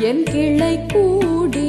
என் கிளை கூடி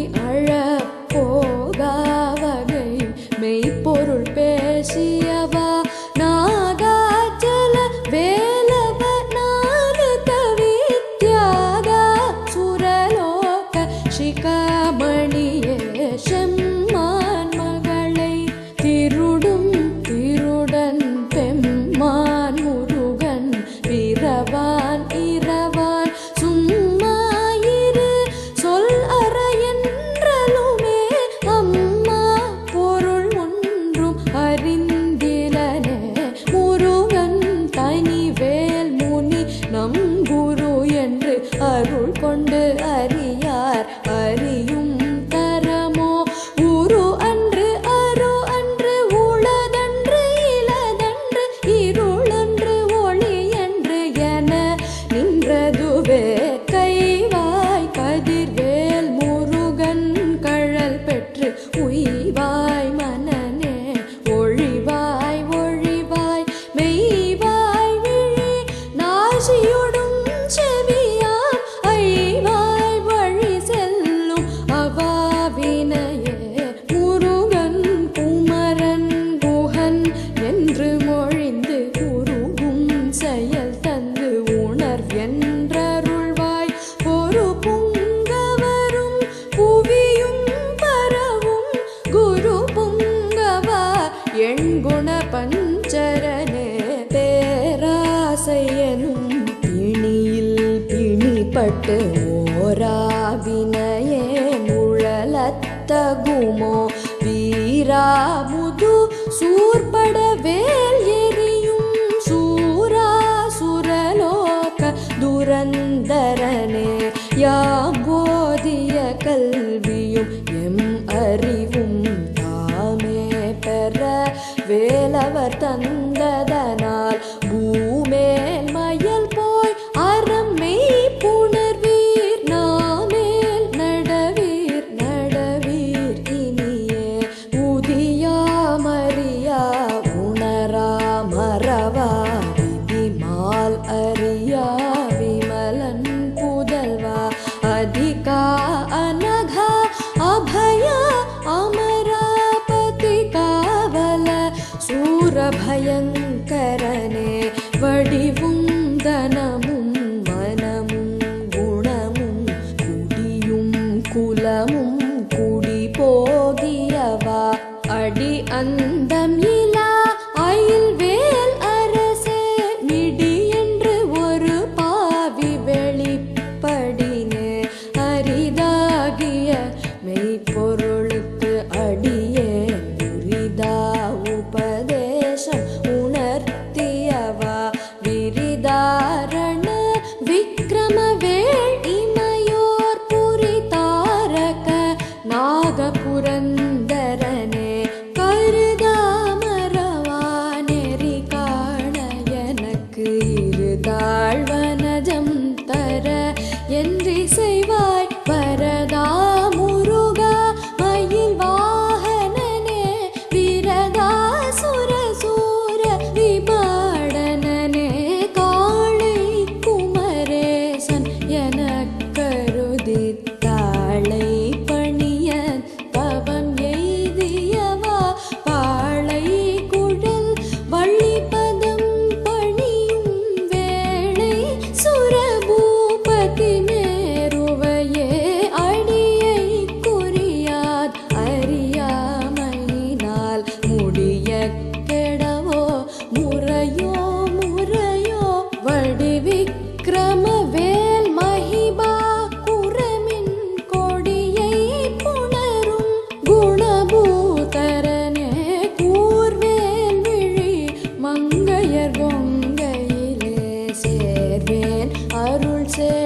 பட்டு ஓராவினையே முழலத்தகுமோ வீராமுது சூர்பட வேல் எரியும் சூராசுரலோக துரந்தரனே. யாபோதிய கல்வியும் எம் அறிவும் தாமே பெற வேலவர் தந்ததனால். பூ எல்லாமும் to